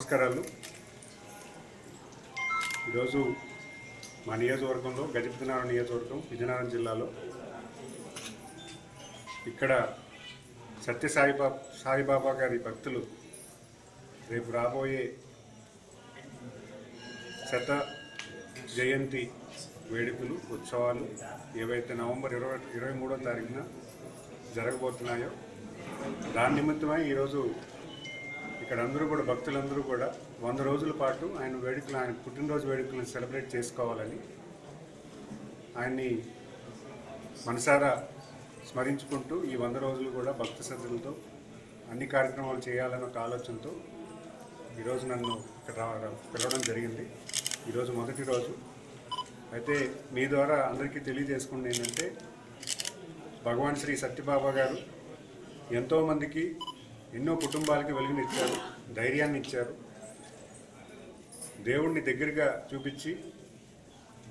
నమస్కారాలు. ఈరోజు మా నియోజకవర్గంలో గజపతినారాయణ నియోజకవర్గం విజయనగరం జిల్లాలో ఇక్కడ సత్యసాయిబా సాయిబాబా గారి భక్తులు రేపు రాబోయే శత జయంతి వేడుకలు ఉత్సవాలు ఏవైతే నవంబర్ ఇరవై ఇరవై మూడో తారీఖున జరగబోతున్నాయో దాని నిమిత్తమై ఈరోజు ఇక్కడ అందరూ కూడా భక్తులందరూ కూడా వంద రోజుల పాటు ఆయన వేడుకలు ఆయన పుట్టినరోజు వేడుకలను సెలబ్రేట్ చేసుకోవాలని ఆయన్ని మనసారా స్మరించుకుంటూ ఈ వంద రోజులు కూడా భక్తి శ్రద్ధలతో అన్ని కార్యక్రమాలు చేయాలన్న ఒక ఆలోచనతో ఈరోజు నన్ను ఇక్కడ పిలవడం జరిగింది. ఈరోజు మొదటి రోజు. అయితే మీ ద్వారా అందరికీ తెలియజేసుకుంది ఏంటంటే భగవాన్ శ్రీ సత్యబాబా గారు ఎంతోమందికి ఎన్నో కుటుంబాలకి వెలుగునిచ్చారు ధైర్యాన్ని ఇచ్చారు దేవుణ్ణి దగ్గరగా చూపించి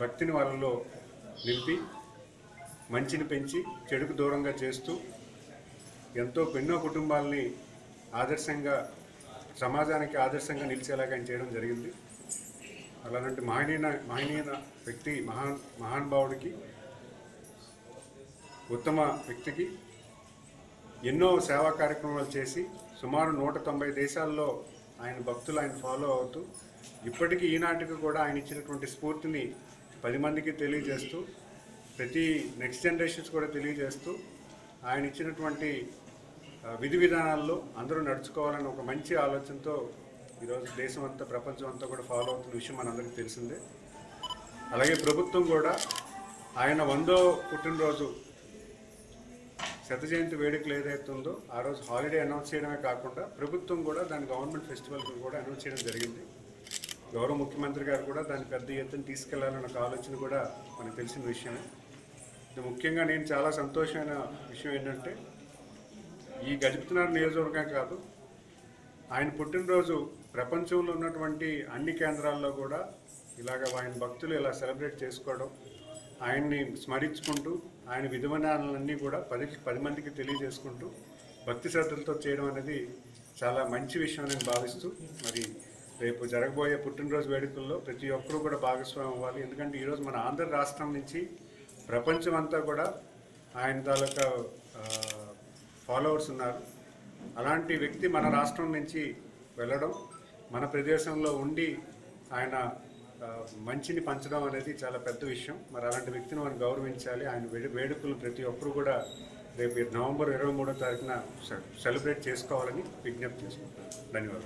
భక్తిని వాళ్ళలో నింపి మంచిని పెంచి చెడుకు దూరంగా చేస్తూ ఎంతో ఎన్నో కుటుంబాలని ఆదర్శంగా సమాజానికి ఆదర్శంగా నిలిచేలాగా ఆయన చేయడం జరిగింది. అలాంటి మహనీయ మహనీయ వ్యక్తి మహాన్ మహానుభావుడికి ఉత్తమ వ్యక్తికి ఎన్నో సేవా కార్యక్రమాలు చేసి సుమారు నూట తొంభై దేశాల్లో ఆయన భక్తులు ఆయన ఫాలో అవుతూ ఇప్పటికీ ఈనాటికి కూడా ఆయన ఇచ్చినటువంటి స్ఫూర్తిని పది మందికి తెలియజేస్తూ ప్రతి నెక్స్ట్ జనరేషన్స్ కూడా తెలియజేస్తూ ఆయన ఇచ్చినటువంటి విధి విధానాల్లో అందరూ నడుచుకోవాలని ఒక మంచి ఆలోచనతో ఈరోజు దేశం అంతా ప్రపంచం అంతా కూడా ఫాలో అవుతున్న విషయం మనందరికీ తెలిసిందే. అలాగే ప్రభుత్వం కూడా ఆయన వందో పుట్టినరోజు శత జయంతి వేడుకలు ఏదైతే ఉందో ఆ రోజు హాలిడే అనౌన్స్ చేయడమే కాకుండా ప్రభుత్వం కూడా దాని గవర్నమెంట్ ఫెస్టివల్ కూడా అనౌన్స్ చేయడం జరిగింది. గౌరవ ముఖ్యమంత్రి గారు కూడా దాన్ని పెద్ద ఎత్తున తీసుకెళ్ళాలన్న ఒక ఆలోచన కూడా మనకు తెలిసిన విషయమే. ఇది ముఖ్యంగా నేను చాలా సంతోషమైన విషయం ఏంటంటే ఈ గజపతినగర్ నియోజకవర్గం కాదు ఆయన పుట్టినరోజు ప్రపంచంలో ఉన్నటువంటి అన్ని కేంద్రాల్లో కూడా ఇలాగ ఆయన భక్తులు ఇలా సెలబ్రేట్ చేసుకోవడం ఆయన్ని స్మరించుకుంటూ ఆయన విధివిధానాలన్నీ కూడా పది పది మందికి తెలియజేసుకుంటూ భక్తి శ్రద్ధలతో చేయడం అనేది చాలా మంచి విషయం నేను భావిస్తూ మరి రేపు జరగబోయే పుట్టినరోజు వేడుకల్లో ప్రతి ఒక్కరూ కూడా భాగస్వామి అవ్వాలి. ఎందుకంటే ఈరోజు మన ఆంధ్ర రాష్ట్రం నుంచి ప్రపంచం అంతా కూడా ఆయన తాలూకా ఫాలోవర్స్ ఉన్నారు. అలాంటి వ్యక్తి మన రాష్ట్రం నుంచి వెళ్ళడం మన ప్రదేశంలో ఉండి ఆయన మంచిని పంచడం అనేది చాలా పెద్ద విషయం. మరి అలాంటి వ్యక్తిని మనం గౌరవించాలి. ఆయన వేడు వేడుకలు ప్రతి ఒక్కరూ కూడా రేపు నవంబర్ ఇరవై మూడో తారీఖున సెలబ్రేట్ చేసుకోవాలని విజ్ఞప్తి చేసుకుంటున్నాను. ధన్యవాదాలు.